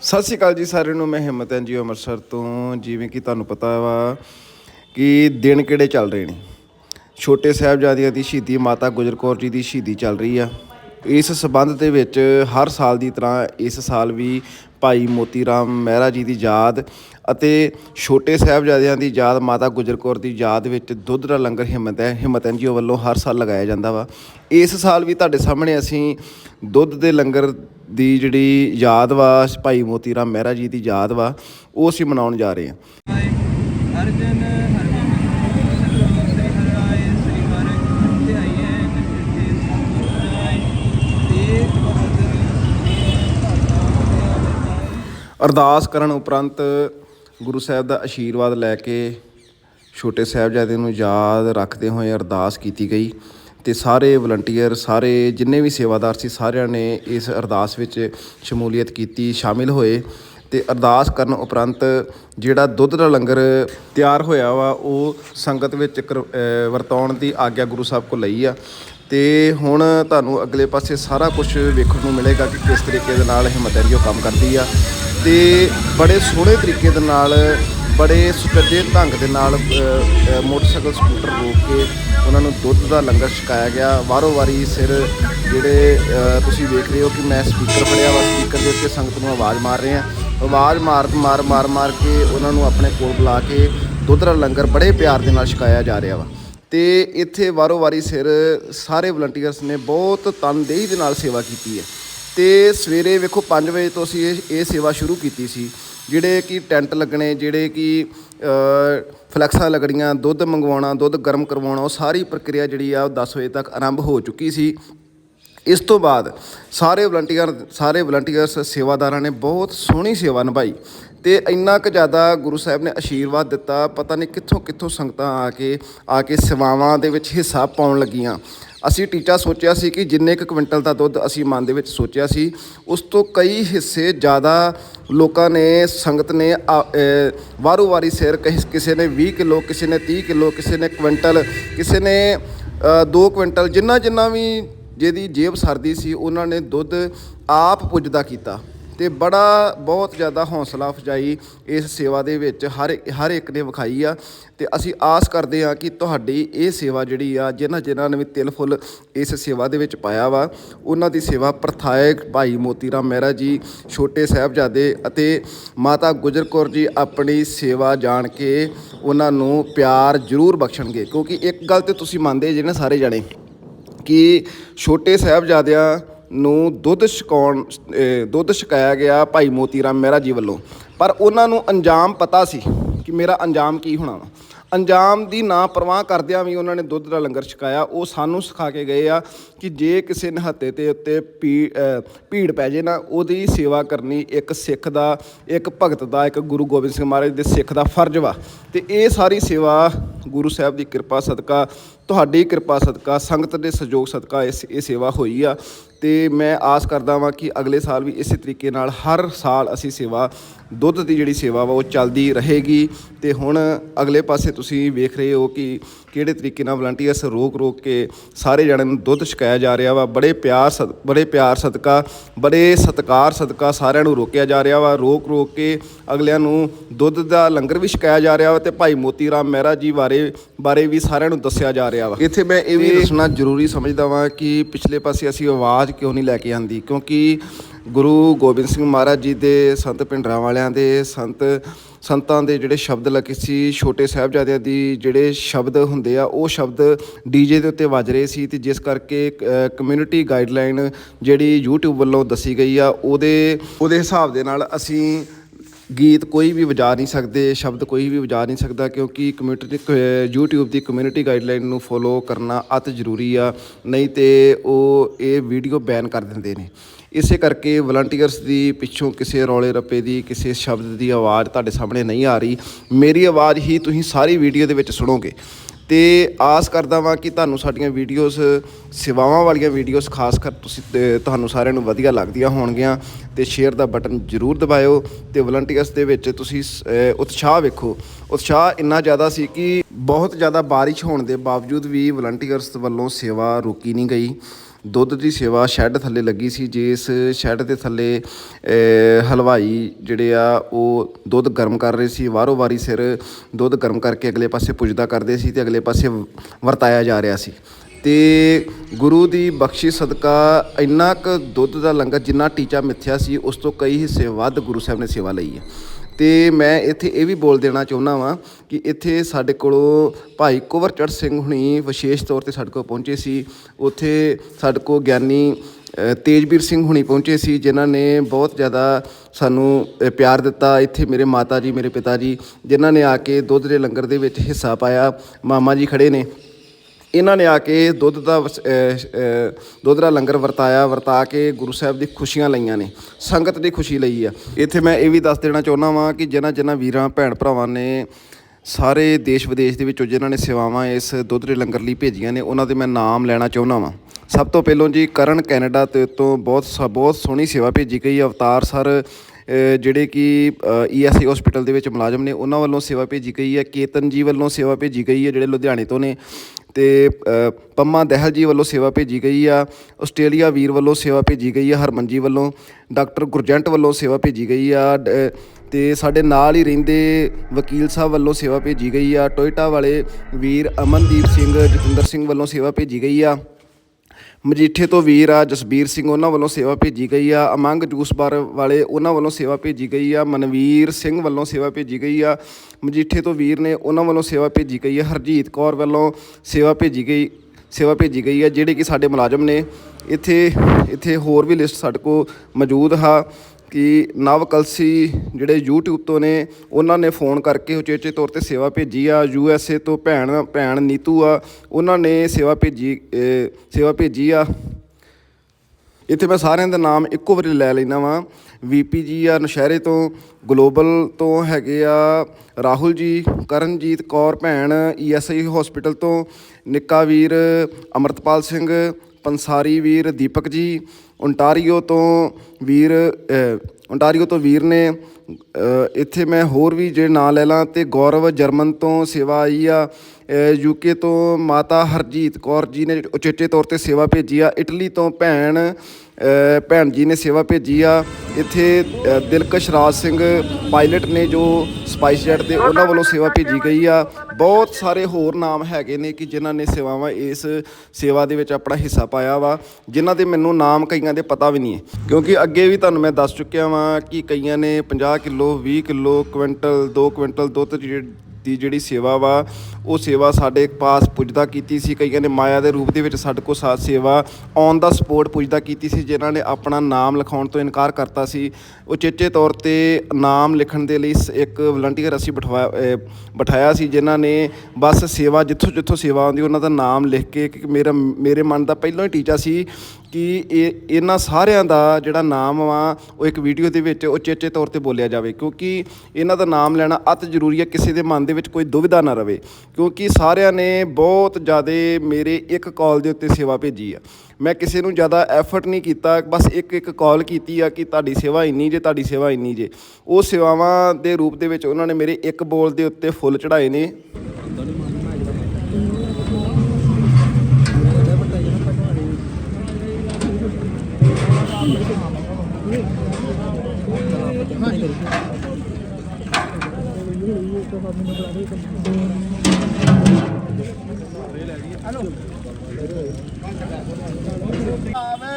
ਸਤਿ ਸ਼੍ਰੀ ਅਕਾਲ ਜੀ ਸਾਰਿਆਂ ਨੂੰ, ਮੈਂ ਹਿੰਮਤ ਹਾਂ ਜੀ ਅੰਮ੍ਰਿਤਸਰ ਤੋਂ, ਜਿਵੇਂ ਕਿ ਤੁਹਾਨੂੰ ਪਤਾ ਵਾ ਕਿ ਦਿਨ ਕਿਹੜੇ ਚੱਲ ਰਹੇ ਨੇ। ਛੋਟੇ ਸਾਹਿਬਜ਼ਾਦਿਆਂ ਦੀ ਸ਼ਹੀਦੀ, ਮਾਤਾ ਗੁਜਰ ਕੌਰ ਜੀ ਦੀ ਸ਼ਹੀਦੀ ਚੱਲ ਰਹੀ ਆ। ਇਸ ਸਬੰਧ ਦੇ ਵਿੱਚ ਹਰ ਸਾਲ ਦੀ ਤਰ੍ਹਾਂ ਇਸ ਸਾਲ ਵੀ ਭਾਈ ਮੋਤੀ ਰਾਮ ਮਹਿਰਾ ਜੀ ਦੀ ਯਾਦ ਅਤੇ ਛੋਟੇ ਸਾਹਿਬਜ਼ਾਦਿਆਂ ਦੀ ਯਾਦ ਮਾਤਾ ਗੁਜਰ ਕੌਰ ਦੀ ਯਾਦ ਵਿੱਚ ਦੁੱਧ ਦਾ ਲੰਗਰ ਹਿੰਮਤ ਹੈ ਹਿੰਮਤ ਐਨਜੀਓ ਵੱਲੋਂ ਹਰ ਸਾਲ ਲਗਾਇਆ ਜਾਂਦਾ ਵਾ ਇਸ ਸਾਲ ਵੀ ਤੁਹਾਡੇ ਸਾਹਮਣੇ ਅਸੀਂ ਦੁੱਧ ਦੇ ਲੰਗਰ ਦੀ ਜਿਹੜੀ ਯਾਦ ਵਾ ਭਾਈ ਮੋਤੀ ਰਾਮ ਮਹਿਰਾ ਜੀ ਦੀ ਯਾਦ ਵਾ ਉਹ ਅਸੀਂ ਮਨਾਉਣ ਜਾ ਰਹੇ ਹਾਂ ਅਰਜਨ ਹਰਜਨ ਸ੍ਰੀ ਹਰਿ ਸ੍ਰੀ ਹਰਿ ਧਿਆਈਐ ਨਿਰਤੇ ਸਤਿ ਤੇਜ ਅਰਦਾਸ ਕਰਨ ਉਪਰੰਤ ਗੁਰੂ ਸਾਹਿਬ ਦਾ ਆਸ਼ੀਰਵਾਦ ਲੈ ਕੇ ਛੋਟੇ ਸਾਹਿਬਜ਼ਾਦੇ ਨੂੰ ਯਾਦ ਰੱਖਦੇ ਹੋਏ ਅਰਦਾਸ ਕੀਤੀ ਗਈ ਤੇ ਸਾਰੇ ਵਲੰਟੀਅਰ ਸਾਰੇ ਜਿੰਨੇ ਵੀ ਸੇਵਾਦਾਰ ਸੀ, ਸਾਰਿਆਂ ਨੇ ਇਸ ਅਰਦਾਸ ਵਿੱਚ ਸ਼ਮੂਲੀਅਤ ਕੀਤੀ, ਸ਼ਾਮਿਲ ਹੋਏ ਤੇ ਅਰਦਾਸ ਕਰਨ ਉਪਰੰਤ ਜਿਹੜਾ ਦੁੱਧ ਦਾ ਲੰਗਰ ਤਿਆਰ ਹੋਇਆ ਵਾ, ਉਹ ਸੰਗਤ ਵਿੱਚ ਕਰ- ਵਰਤਾਉਣ ਦੀ ਆਗਿਆ ਗੁਰੂ ਸਾਹਿਬ ਕੋਲ ਲਈ ਆ। ਤੇ ਹੁਣ ਤੁਹਾਨੂੰ ਅਗਲੇ ਪਾਸੇ ਸਾਰਾ ਕੁਝ ਵੇਖਣ ਨੂੰ ਮਿਲੇਗਾ ਕਿ ਕਿਸ ਤਰੀਕੇ ਦੇ ਨਾਲ ਹਿੰਮਤ ਹੈ ਜੋ ਕੰਮ ਕਰਦੀ ਆ। ਤੇ ਬੜੇ ਸੋਹਣੇ ਤਰੀਕੇ ਦੇ ਨਾਲ, ਬੜੇ ਸੁਚੱਜੇ ਢੰਗ ਦੇ ਨਾਲ ਮੋਟਰਸਾਈਕਲ ਸਕੂਟਰ ਰੋਕ ਕੇ ਉਹਨਾਂ ਨੂੰ ਦੁੱਧ ਦਾ ਲੰਗਰ ਛਕਾਇਆ ਗਿਆ। ਵਾਰੋ ਵਾਰੀ ਸਿਰ ਜਿਹੜੇ ਤੁਸੀਂ ਵੇਖ ਰਹੇ ਹੋ ਕਿ ਮੈਂ ਸਪੀਕਰ ਫੜਿਆ ਵਾ, ਸਪੀਕਰ ਦੇ ਉੱਤੇ ਸੰਗਤ ਨੂੰ ਆਵਾਜ਼ ਮਾਰ ਰਹੇ ਆ ਆਵਾਜ਼ ਮਾਰ ਮਾਰ ਮਾਰ ਮਾਰ ਕੇ ਉਹਨਾਂ ਨੂੰ ਆਪਣੇ ਕੋਲ ਬੁਲਾ ਕੇ ਦੁੱਧ ਦਾ ਲੰਗਰ ਬੜੇ ਪਿਆਰ ਦੇ ਨਾਲ ਛਕਾਇਆ ਜਾ ਰਿਹਾ ਵਾ। ਤੇ ਇੱਥੇ ਵਾਰੋ ਵਾਰੀ ਸਿਰ ਸਾਰੇ ਵਲੰਟੀਅਰਸ ਨੇ ਬਹੁਤ ਤਨਦੇਹੀ ਦੇ ਨਾਲ ਸੇਵਾ ਕੀਤੀ ਹੈ। ਤੇ ਸਵੇਰੇ ਵੇਖੋ 5 ਵਜੇ ਤੋਂ ਅਸੀਂ ਇਹ ਇਹ ਸੇਵਾ ਸ਼ੁਰੂ ਕੀਤੀ ਸੀ, ਜਿਹੜੇ ਕਿ ਟੈਂਟ ਲੱਗਣੇ, ਜਿਹੜੇ ਕਿ ਫਲੈਕਸਾਂ ਲੱਗਣੀਆਂ, ਦੁੱਧ ਮੰਗਵਾਉਣਾ, ਦੁੱਧ ਗਰਮ ਕਰਵਾਉਣਾ, ਉਹ ਸਾਰੀ ਪ੍ਰਕਿਰਿਆ ਜਿਹੜੀ ਆ ਉਹ 10 ਵਜੇ ਤੱਕ ਆਰੰਭ ਹੋ ਚੁੱਕੀ ਸੀ। ਇਸ ਤੋਂ ਬਾਅਦ ਸਾਰੇ ਵਲੰਟੀਅਰ, ਸਾਰੇ ਵਲੰਟੀਅਰਸ, ਸੇਵਾਦਾਰਾਂ ਨੇ ਬਹੁਤ ਸੋਹਣੀ ਸੇਵਾ ਨਿਭਾਈ ਤੇ ਇੰਨਾ ਕੁ ਜ਼ਿਆਦਾ ਗੁਰੂ ਸਾਹਿਬ ਨੇ ਆਸ਼ੀਰਵਾਦ ਦਿੱਤਾ, ਪਤਾ ਨਹੀਂ ਕਿੱਥੋਂ ਕਿੱਥੋਂ ਸੰਗਤਾਂ ਆ ਕੇ ਆ ਕੇ ਸੇਵਾਵਾਂ ਦੇ ਵਿੱਚ ਹਿੱਸਾ ਪਾਉਣ ਲੱਗੀਆਂ। ਅਸੀਂ ਟੀਚਾ ਸੋਚਿਆ ਸੀ ਕਿ ਜਿੰਨੇ ਕੁ ਕੁਇੰਟਲ ਦਾ ਦੁੱਧ ਅਸੀਂ ਮਨ ਦੇ ਵਿੱਚ ਸੋਚਿਆ ਸੀ, ਉਸ ਤੋਂ ਕਈ ਹਿੱਸੇ ਜ਼ਿਆਦਾ ਲੋਕਾਂ ਨੇ, ਸੰਗਤ ਨੇ, ਆ- ਵਾਰੋ ਵਾਰੀ ਸਿਰ ਕਿਸ- ਕਿਸੇ ਨੇ 20 ਕਿਲੋ, ਕਿਸੇ ਨੇ 30 ਕਿਲੋ, ਕਿਸੇ ਨੇ ਕੁਇੰਟਲ, ਕਿਸੇ ਨੇ 2 ਕੁਇੰਟਲ, ਜਿੰਨਾ ਜਿੰਨਾ ਵੀ ਜਿਹਦੀ ਜੇਬ ਸਰਦੀ ਸੀ, ਉਹਨਾਂ ਨੇ ਦੁੱਧ ਆਪ ਪੁੱਜਦਾ ਕੀਤਾ। ਤੇ ਬੜਾ ਬਹੁਤ ਜ਼ਿਆਦਾ ਹੌਸਲਾ ਅਫਜਾਈ ਇਸ ਸੇਵਾ ਦੇ ਵਿੱਚ ਹਰ ਹਰ ਇੱਕ ਨੇ ਵਿਖਾਈ ਆ। ਤੇ ਅਸੀਂ ਆਸ ਕਰਦੇ ਹਾਂ ਕਿ ਤੁਹਾਡੀ ਇਹ ਸੇਵਾ ਜਿਹੜੀ ਆ, ਜਿਨ੍ਹਾਂ ਜਿਨ੍ਹਾਂ ਨੇ ਵੀ ਤਿਲ ਫੁੱਲ ਇਸ ਸੇਵਾ ਦੇ ਵਿੱਚ ਪਾਇਆ ਵਾ, ਉਹਨਾਂ ਦੀ ਸੇਵਾ ਪ੍ਰਥਾਇਕ ਭਾਈ ਮੋਤੀ ਰਾਮ ਮਹਿਰਾ ਜੀ, ਛੋਟੇ ਸਾਹਿਬਜ਼ਾਦੇ ਅਤੇ ਮਾਤਾ ਗੁਜਰ ਕੌਰ ਜੀ ਆਪਣੀ ਸੇਵਾ ਜਾਣ ਕੇ ਉਹਨਾਂ ਨੂੰ ਪਿਆਰ ਜ਼ਰੂਰ ਬਖਸ਼ਣਗੇ। ਕਿਉਂਕਿ ਇੱਕ ਗੱਲ ਤੇ ਤੁਸੀਂ ਮੰਨਦੇ ਜੇ ਨਾ ਸਾਰੇ ਜਣੇ, ਕਿ ਛੋਟੇ ਸਾਹਿਬਜ਼ਾਦਿਆਂ ਨੂੰ ਦੁੱਧ ਛਕਾਉਣ ਦੁੱਧ ਛਕਾਇਆ ਗਿਆ ਭਾਈ ਮੋਤੀ ਰਾਮ ਮਹਿਰਾ ਜੀ ਵੱਲੋਂ। ਪਰ ਉਹਨਾਂ ਨੂੰ ਅੰਜਾਮ ਪਤਾ ਸੀ ਕਿ ਮੇਰਾ ਅੰਜਾਮ ਕੀ ਹੋਣਾ ਵਾ। ਅੰਜਾਮ ਦੀ ਨਾ ਪਰਵਾਹ ਕਰਦਿਆਂ ਵੀ ਉਹਨਾਂ ਨੇ ਦੁੱਧ ਦਾ ਲੰਗਰ ਛਕਾਇਆ। ਉਹ ਸਾਨੂੰ ਸਿਖਾ ਕੇ ਗਏ ਆ ਕਿ ਜੇ ਕਿਸੇ ਨਹਾਤੇ ਤੇ ਉੱਤੇ ਪੀ- ਭੀੜ ਪੈ ਜੇ ਨਾ, ਉਹਦੀ ਸੇਵਾ ਕਰਨੀ ਇੱਕ ਸਿੱਖ ਦਾ, ਇੱਕ ਭਗਤ ਦਾ, ਇੱਕ ਗੁਰੂ ਗੋਬਿੰਦ ਸਿੰਘ ਮਹਾਰਾਜ ਦੇ ਸਿੱਖ ਦਾ ਫਰਜ਼ ਵਾ। ਤੇ ਇਹ ਸਾਰੀ ਸੇਵਾ ਗੁਰੂ ਸਾਹਿਬ ਦੀ ਕਿਰਪਾ, ਸਦਕਾ ਤੁਹਾਡੀ ਕਿਰਪਾ ਸਦਕਾ, ਸੰਗਤ ਦੇ ਸਹਿਯੋਗ ਸਦਕਾ ਇਸ, ਇਹ ਸੇਵਾ ਹੋਈ ਆ। ਤੇ ਮੈਂ ਆਸ ਕਰਦਾ ਵਾਂ ਕਿ ਅਗਲੇ ਸਾਲ ਵੀ ਇਸੇ ਤਰੀਕੇ ਨਾਲ ਹਰ ਸਾਲ ਅਸੀਂ ਸੇਵਾ, ਦੁੱਧ ਦੀ ਜਿਹੜੀ ਸੇਵਾ ਵਾ ਉਹ ਚੱਲਦੀ ਰਹੇਗੀ। ਤੇ ਹੁਣ ਅਗਲੇ ਪਾਸੇ ਤੁਸੀਂ ਵੇਖ ਰਹੇ ਹੋ ਕਿ ਕਿਹੜੇ ਤਰੀਕੇ ਨਾਲ ਵਲੰਟੀਅਰਸ ਰੋਕ ਰੋਕ ਕੇ ਸਾਰੇ ਜਣਿਆਂ ਨੂੰ ਦੁੱਧ ਛਕਾਇਆ ਜਾ ਰਿਹਾ ਵਾ। ਬੜੇ ਪਿਆਰ ਸਦ- ਬੜੇ ਪਿਆਰ ਸਦਕਾ, ਬੜੇ ਸਤਿਕਾਰ ਸਦਕਾ ਸਾਰਿਆਂ ਨੂੰ ਰੋਕਿਆ ਜਾ ਰਿਹਾ ਵਾ। ਰੋਕ ਰੋਕ ਕੇ ਅਗਲਿਆਂ ਨੂੰ ਦੁੱਧ ਦਾ ਲੰਗਰ ਵੀ ਛਕਾਇਆ ਜਾ ਰਿਹਾ ਵਾ ਤੇ ਭਾਈ ਮੋਤੀ ਰਾਮ ਮਹਿਰਾ ਜੀ ਬਾਰੇ ਬਾਰੇ ਵੀ ਸਾਰਿਆਂ ਨੂੰ ਦੱਸਿਆ ਜਾ ਰਿਹਾ ਵਾ। ਇੱਥੇ ਮੈਂ ਇਹ ਵੀ ਦੱਸਣਾ ਜ਼ਰੂਰੀ ਸਮਝਦਾ ਵਾਂ ਕਿ ਪਿਛਲੇ ਪਾਸੇ ਅਸੀਂ ਆਵਾਜ਼ ਕਿਉਂ ਨਹੀਂ ਲੈ ਕੇ ਆਂਦੀ? ਕਿਉਂਕਿ ਗੁਰੂ ਗੋਬਿੰਦ ਸਿੰਘ ਮਹਾਰਾਜ ਜੀ ਦੇ ਸੰਤ ਭਿੰਡਰਾਂ ਵਾਲਿਆਂ ਦੇ ਸੰਤ ਸੰਤਾਂ ਦੇ ਜਿਹੜੇ ਸ਼ਬਦ ਲੱਗੇ ਸੀ ਛੋਟੇ ਸਾਹਿਬਜ਼ਾਦਿਆਂ ਦੀ ਜਿਹੜੇ ਸ਼ਬਦ ਹੁੰਦੇ ਆ ਉਹ ਸ਼ਬਦ ਡੀਜੇ ਦੇ ਉੱਤੇ ਵੱਜ ਰਹੇ ਸੀ ਤੇ ਜਿਸ ਕਰਕੇ ਕਮਿਊਨਿਟੀ ਗਾਈਡਲਾਈਨ ਜਿਹੜੀ YouTube ਵੱਲੋਂ ਦੱਸੀ ਗਈ ਆ ਉਹਦੇ ਉਹਦੇ ਹਿਸਾਬ ਦੇ ਨਾਲ ਅਸੀਂ ਗੀਤ ਕੋਈ ਵੀ ਵਜਾ ਨਹੀਂ ਸਕਦੇ, ਸ਼ਬਦ ਕੋਈ ਵੀ ਵਜਾ ਨਹੀਂ ਸਕਦਾ ਕਿਉਂਕਿ ਕਮਿਊਨਿਟੀ YouTube ਦੀ ਕਮਿਊਨਿਟੀ ਗਾਈਡਲਾਈਨ ਨੂੰ ਫੋਲੋ ਕਰਨਾ ਅਤ ਜ਼ਰੂਰੀ ਆ, ਨਹੀਂ ਤੇ ਉਹ ਇਹ ਵੀਡੀਓ ਬੈਨ ਕਰ ਦਿੰਦੇ ਨੇ। ਇਸੇ ਕਰਕੇ ਵਲੰਟੀਅਰਸ ਦੀ ਪਿੱਛੋਂ ਕਿਸੇ ਰੌਲੇ ਰੱਪੇ ਦੀ, ਕਿਸੇ ਸ਼ਬਦ ਦੀ ਆਵਾਜ਼ ਤੁਹਾਡੇ ਸਾਹਮਣੇ ਨਹੀਂ ਆ ਰਹੀ। ਮੇਰੀ ਆਵਾਜ਼ ਹੀ ਤੁਸੀਂ ਸਾਰੀ ਵੀਡੀਓ ਦੇ ਵਿੱਚ ਸੁਣੋਗੇ। ਤੇ ਆਸ ਕਰਦਾ ਵਾਂ ਕਿ ਤੁਹਾਨੂੰ ਸਾਡੀਆਂ ਵੀਡੀਓਜ਼ ਸੇਵਾਵਾਂ ਵਾਲੀਆਂ ਵੀਡੀਓਜ਼ ਖਾਸ ਕਰ ਤੁਸੀਂ ਤੁਹਾਨੂੰ ਸਾਰਿਆਂ ਨੂੰ ਵਧੀਆ ਲੱਗਦੀਆਂ ਹੋਣਗੀਆਂ। ਤੇ ਸ਼ੇਅਰ ਦਾ ਬਟਨ ਜ਼ਰੂਰ ਦਬਾਇਓ ਤੇ ਵਲੰਟੀਅਰਸ ਦੇ ਵਿੱਚ ਤੁਸੀਂ ਸ- ਉਤਸ਼ਾਹ ਵੇਖੋ। ਉਤਸ਼ਾਹ ਇੰਨਾ ਜ਼ਿਆਦਾ ਸੀ ਕਿ ਬਹੁਤ ਜ਼ਿਆਦਾ ਬਾਰਿਸ਼ ਹੋਣ ਦੇ ਬਾਵਜੂਦ ਵੀ ਵਲੰਟੀਅਰਸ ਵੱਲੋਂ ਸੇਵਾ ਰੋਕੀ ਨਹੀਂ ਗਈ। ਦੁੱਧ ਦੀ ਸੇਵਾ ਸ਼ੈੱਡ ਥੱਲੇ ਲੱਗੀ ਸੀ, ਜਿਸ ਸ਼ੈੱਡ ਦੇ ਥੱਲੇ ਹਲਵਾਈ ਜਿਹੜੇ ਆ, ਉਹ ਦੁੱਧ ਗਰਮ ਕਰ ਰਹੇ ਸੀ। ਵਾਰੋ ਵਾਰੀ ਸਿਰ ਦੁੱਧ ਗਰਮ ਕਰਕੇ ਅਗਲੇ ਪਾਸੇ ਪੁੱਜਦਾ ਕਰਦੇ ਸੀ ਤੇ ਅਗਲੇ ਪਾਸੇ ਵਰਤਾਇਆ ਜਾ ਰਿਹਾ ਸੀ। ਤੇ ਗੁਰੂ ਦੀ ਬਖਸ਼ਿਸ਼ ਸਦਕਾ ਇੰਨਾ ਕੁ ਦੁੱਧ ਦਾ ਲੰਗਰ ਜਿੰਨਾ ਟੀਚਾ ਮਿੱਥਿਆ ਸੀ, ਉਸ ਤੋਂ ਕਈ ਹਿੱਸੇ ਵੱਧ ਗੁਰੂ ਸਾਹਿਬ ਨੇ ਸੇਵਾ ਲਈ ਹੈ। ਤੇ ਮੈਂ ਇੱਥੇ ਇਹ ਵੀ ਬੋਲ ਦੇਣਾ ਚਾਹੁੰਦਾ ਵਾਂ ਕਿ ਇੱਥੇ ਸਾਡੇ ਕੋਲੋਂ ਭਾਈ ਕੁਵਰਚੜ ਸਿੰਘ ਹੁਣੀ ਵਿਸ਼ੇਸ਼ ਤੌਰ ਤੇ ਸਾਡੇ ਕੋਲ ਪਹੁੰਚੇ ਸੀ। ਉੱਥੇ ਸਾਡੇ ਕੋਲ ਗਿਆਨੀ ਤੇਜਵੀਰ ਸਿੰਘ ਹੁਣੀ ਪਹੁੰਚੇ ਸੀ, ਜਿਨ੍ਹਾਂ ਨੇ ਬਹੁਤ ਜ਼ਿਆਦਾ ਸਾਨੂੰ ਪਿਆਰ ਦਿੱਤਾ। ਇੱਥੇ ਮੇਰੇ ਮਾਤਾ ਜੀ, ਮੇਰੇ ਪਿਤਾ ਜੀ, ਜਿਨ੍ਹਾਂ ਨੇ ਆ ਕੇ ਦੁੱਧ ਦੇ ਲੰਗਰ ਦੇ ਵਿੱਚ ਹਿੱਸਾ ਪਾਇਆ। ਮਾਮਾ ਜੀ ਖੜੇ ਨੇ। ਇਹਨਾਂ ਨੇ ਆ ਕੇ ਦੁੱਧ ਦਾ ਦੁੱਧ ਦਾ ਲੰਗਰ ਵਰਤਾਇਆ, ਵਰਤਾ ਕੇ ਗੁਰੂ ਸਾਹਿਬ ਦੀ ਖੁਸ਼ੀਆਂ ਲਈਆਂ ਨੇ, ਸੰਗਤ ਦੀ ਖੁਸ਼ੀ ਲਈ ਆ। ਇੱਥੇ ਮੈਂ ਇਹ ਵੀ ਦੱਸ ਦੇਣਾ ਚਾਹੁੰਦਾ ਵਾਂ ਕਿ ਜਿਨ੍ਹਾਂ ਜਿਨ੍ਹਾਂ ਵੀਰਾਂ ਭੈਣ ਭਰਾਵਾਂ ਨੇ ਸਾਰੇ ਦੇਸ਼ ਵਿਦੇਸ਼ ਦੇ ਵਿੱਚੋਂ ਜਿਨ੍ਹਾਂ ਨੇ ਸੇਵਾਵਾਂ ਇਸ ਦੁੱਧ ਦੇ ਲੰਗਰ ਲਈ ਭੇਜੀਆਂ ਨੇ, ਉਹਨਾਂ ਦੇ ਮੈਂ ਨਾਮ ਲੈਣਾ ਚਾਹੁੰਦਾ ਵਾਂ। ਸਭ ਤੋਂ ਪਹਿਲਾਂ ਜੀ ਕਰਨ ਕੈਨੇਡਾ ਤੇ ਤੋਂ ਬਹੁਤ ਸ- ਬਹੁਤ ਸੋਹਣੀ ਸੇਵਾ ਭੇਜੀ ਗਈ। ਅਵਤਾਰ ਸਰ ਜਿਹੜੇ ਕਿ ਈਐਸਆਈ ਹਸਪੀਟਲ ਦੇ ਵਿੱਚ ਮੁਲਾਜ਼ਮ ਨੇ, ਉਹਨਾਂ ਵੱਲੋਂ ਸੇਵਾ ਭੇਜੀ ਗਈ ਹੈ। ਕੇਤਨ ਜੀ ਵੱਲੋਂ ਸੇਵਾ ਭੇਜੀ ਗਈ ਹੈ, ਜਿਹੜੇ ਲੁਧਿਆਣੇ ਤੋਂ ਨੇ। ਤੇ ਪੰਮਾ ਦਹਿਲ ਜੀ ਵੱਲੋਂ ਸੇਵਾ ਭੇਜੀ ਗਈ ਆ, ਆਸਟ੍ਰੇਲੀਆ ਵੀਰ ਵੱਲੋਂ ਸੇਵਾ ਭੇਜੀ ਗਈ ਆ, ਹਰਮਨ ਜੀ ਵੱਲੋਂ, ਡਾਕਟਰ ਗੁਰਜੰਟ ਵੱਲੋਂ ਸੇਵਾ ਭੇਜੀ ਗਈ ਆ, ਡ- ਤੇ ਸਾਡੇ ਨਾਲ ਹੀ ਰਹਿੰਦੇ ਵਕੀਲ ਸਾਹਿਬ ਵੱਲੋਂ ਸੇਵਾ ਭੇਜੀ ਗਈ ਆ, ਟੋਇਟਾ ਵਾਲੇ ਵੀਰ ਅਮਨਦੀਪ ਸਿੰਘ, ਜਤਿੰਦਰ ਸਿੰਘ ਵੱਲੋਂ ਸੇਵਾ ਭੇਜੀ ਗਈ ਆ। ਮਜੀਠੇ ਤੋਂ ਵੀਰ ਆ, ਜਸਬੀਰ ਸਿੰਘ ਉਹਨਾਂ ਵੱਲੋਂ ਸੇਵਾ ਭੇਜੀ ਗਈ ਆ, ਅਮੰਗ ਜੂਸ ਬਾਰ ਵਾਲੇ ਉਹਨਾਂ ਵੱਲੋਂ ਸੇਵਾ ਭੇਜੀ ਗਈ ਆ, ਮਨਵੀਰ ਸਿੰਘ ਵੱਲੋਂ ਸੇਵਾ ਭੇਜੀ ਗਈ ਆ, ਮਜੀਠੇ ਤੋਂ ਵੀਰ ਨੇ ਉਹਨਾਂ ਵੱਲੋਂ ਸੇਵਾ ਭੇਜੀ ਗਈ ਆ, ਹਰਜੀਤ ਕੌਰ ਵੱਲੋਂ ਸੇਵਾ ਭੇਜੀ ਗਈ, ਸੇਵਾ ਭੇਜੀ ਗਈ ਆ, ਜਿਹੜੇ ਕਿ ਸਾਡੇ ਮੁਲਾਜ਼ਮ ਨੇ, ਇੱਥੇ ਇੱਥੇ ਹੋਰ ਵੀ ਲਿਸਟ ਸਾਡੇ ਕੋਲ ਮੌਜੂਦ ਆ। ਕਿ ਨਵ ਕਲਸੀ ਜਿਹੜੇ YouTube ਤੋਂ ਨੇ, ਉਹਨਾਂ ਨੇ ਫੋਨ ਕਰਕੇ ਉਚੇਚੇ ਤੌਰ ਤੇ ਸੇਵਾ ਭੇਜੀ ਆ। USA ਤੋਂ ਭੈਣ ਭੈਣ ਨੀਤੂ ਆ, ਉਹਨਾਂ ਨੇ ਸੇਵਾ ਭੇਜੀ ਸੇਵਾ ਭੇਜੀ ਆ। ਇੱਥੇ ਮੈਂ ਸਾਰਿਆਂ ਦਾ ਨਾਮ ਇੱਕੋ ਵਾਰੀ ਲੈ ਲੈਣਾ ਵਾਂ। ਵੀਪੀ ਜੀ ਆ ਨਸ਼ਹਿਰੇ ਤੋਂ ਗਲੋਬਲ ਤੋਂ ਹੈਗੇ ਆ ਰਾਹੁਲ ਜੀ, ਕਰਨਜੀਤ ਕੌਰ ਭੈਣ ਈਐਸਆਈ ਹਸਪੀਟਲ ਤੋਂ, ਨਿੱਕਾ ਵੀਰ ਅਮਰਤਪਾਲ ਸਿੰਘ, ਪੰਸਾਰੀ ਵੀਰ ਦੀਪਕ ਜੀ ਓਨਟਾਰੀਓ ਤੋਂ ਵੀਰ ਓਂਟਾਰੀਓ ਤੋਂ ਵੀਰ ਨੇ ਇੱਥੇ ਮੈਂ ਹੋਰ ਵੀ ਜੇ ਨਾਂ ਲੈ ਲਾਂ ਤੇ ਗੌਰਵ ਜਰਮਨ ਤੋਂ ਸੇਵਾ ਆਈ ਆ। ਯੂਕੇ ਤੋਂ ਮਾਤਾ ਹਰਜੀਤ ਕੌਰ ਜੀ ਨੇ ਉਚੇਚੇ ਤੌਰ ਤੇ ਸੇਵਾ ਭੇਜੀ ਆ। ਇਟਲੀ ਤੋਂ ਭੈਣ ਭੈਣ ਜੀ ਨੇ ਸੇਵਾ ਭੇਜੀ ਆ। ਇੱਥੇ ਦਿਲਕਸ਼ ਰਾਜ ਸਿੰਘ ਪਾਇਲਟ ਨੇ ਜੋ ਸਪਾਈਸ ਜੈਟ ਦੇ ਉਹਨਾਂ ਵੱਲੋਂ ਸੇਵਾ ਭੇਜੀ ਗਈ ਆ। ਬਹੁਤ ਸਾਰੇ ਹੋਰ ਨਾਮ ਹੈਗੇ ਨੇ ਕਿ ਜਿਨ੍ਹਾਂ ਨੇ ਸੇਵਾਵਾਂ ਇਸ ਸੇਵਾ ਦੇ ਵਿੱਚ ਆਪਣਾ ਹਿੱਸਾ ਪਾਇਆ ਵਾ, ਜਿਨ੍ਹਾਂ ਦੇ ਮੈਨੂੰ ਨਾਮ ਕਈਆਂ ਦੇ ਪਤਾ ਵੀ ਨਹੀਂ ਹੈ। ਕਿਉਂਕਿ ਅੱਗੇ ਵੀ ਤੁਹਾਨੂੰ ਮੈਂ ਦੱਸ ਚੁੱਕਿਆ ਵਾਂ ਕਿ ਕਈਆਂ ਨੇ 50 ਕਿਲੋ 20 ਕਿਲੋ, ਕੁਇੰਟਲ 2 ਕੁਇੰਟਲ ਦੁੱਧ ਜਿਹੜੀ ਜਿਹੜੀ ਸੇਵਾ ਵਾ, ਉਹ ਸੇਵਾ ਸਾਡੇ ਪਾਸ ਪੁੱਜਦਾ ਕੀਤੀ ਸੀ। ਕਈਆਂ ਨੇ ਮਾਇਆ ਦੇ ਰੂਪ ਦੇ ਵਿੱਚ ਸਾਡੇ ਕੋਲ ਸਾਥ ਸੇਵਾ ਔਨ ਦਾ ਸਪੋਰਟ ਪੁੱਜਦਾ ਕੀਤੀ ਸੀ, ਜਿਨ੍ਹਾਂ ਨੇ ਆਪਣਾ ਨਾਮ ਲਿਖਾਉਣ ਤੋਂ ਇਨਕਾਰ ਕਰਤਾ ਸੀ। ਉਚੇਚੇ ਤੌਰ ਤੇ ਨਾਮ ਲਿਖਣ ਦੇ ਲਈ ਸ- ਇੱਕ ਵਲੰਟੀਅਰ ਅਸੀਂ ਬਿਠਵਾ ਬਿਠਾਇਆ ਸੀ, ਜਿਨ੍ਹਾਂ ਨੇ ਬਸ ਸੇਵਾ ਜਿੱਥੋਂ ਜਿੱਥੋਂ ਸੇਵਾ ਆਉਂਦੀ, ਉਹਨਾਂ ਦਾ ਨਾਮ ਲਿਖ ਕੇ ਕਿ ਮੇਰਾ ਮੇਰੇ ਮਨ ਦਾ ਪਹਿਲਾਂ ਹੀ ਟੀਚਾ ਸੀ। ਕਿ ਇਹ, ਇਹਨਾਂ ਸਾਰਿਆਂ ਦਾ ਜਿਹੜਾ ਨਾਮ ਵਾ, ਉਹ ਇੱਕ ਵੀਡੀਓ ਦੇ ਵਿੱਚ ਉਚੇਚੇ ਤੌਰ ਤੇ ਬੋਲਿਆ ਜਾਵੇ, ਕਿਉਂਕਿ ਇਹਨਾਂ ਦਾ ਨਾਮ ਲੈਣਾ ਅਤ ਜ਼ਰੂਰੀ ਹੈ, ਕਿਸੇ ਦੇ ਮਨ ਦੇ ਵਿੱਚ ਕੋਈ ਦੁਵਿਧਾ ਨਾ ਰਵੇ, ਕਿਉਂਕਿ ਸਾਰਿਆਂ ਨੇ ਬਹੁਤ ਜ਼ਿਆਦਾ ਮੇਰੇ ਇੱਕ ਕਾਲ ਦੇ ਉੱਤੇ ਸੇਵਾ ਭੇਜੀ ਆ। ਮੈਂ ਕਿਸੇ ਨੂੰ ਜ਼ਿਆਦਾ ਐਫਰਟ ਨਹੀਂ ਕੀਤਾ, ਬਸ ਇੱਕ ਇੱਕ ਕਾਲ ਕੀਤੀ ਆ ਕਿ ਤੁਹਾਡੀ ਸੇਵਾ ਇੰਨੀ ਜੇ, ਤੁਹਾਡੀ ਸੇਵਾ ਇੰਨੀ ਜੇ। ਉਹ ਸੇਵਾਵਾਂ ਦੇ ਰੂਪ ਦੇ ਵਿੱਚ ਉਹਨਾਂ ਨੇ ਮੇਰੇ ਇੱਕ ਬੋਲ ਦੇ ਉੱਤੇ ਫੁੱਲ ਚੜਾਏ ਨੇ। ਉਸ ਤੋਂ ਬਾਅਦ ਮੈਨੂੰ ਬੁਲਾ ਰਹੀ ਹੈ ਹਲੋ ਆਵੇ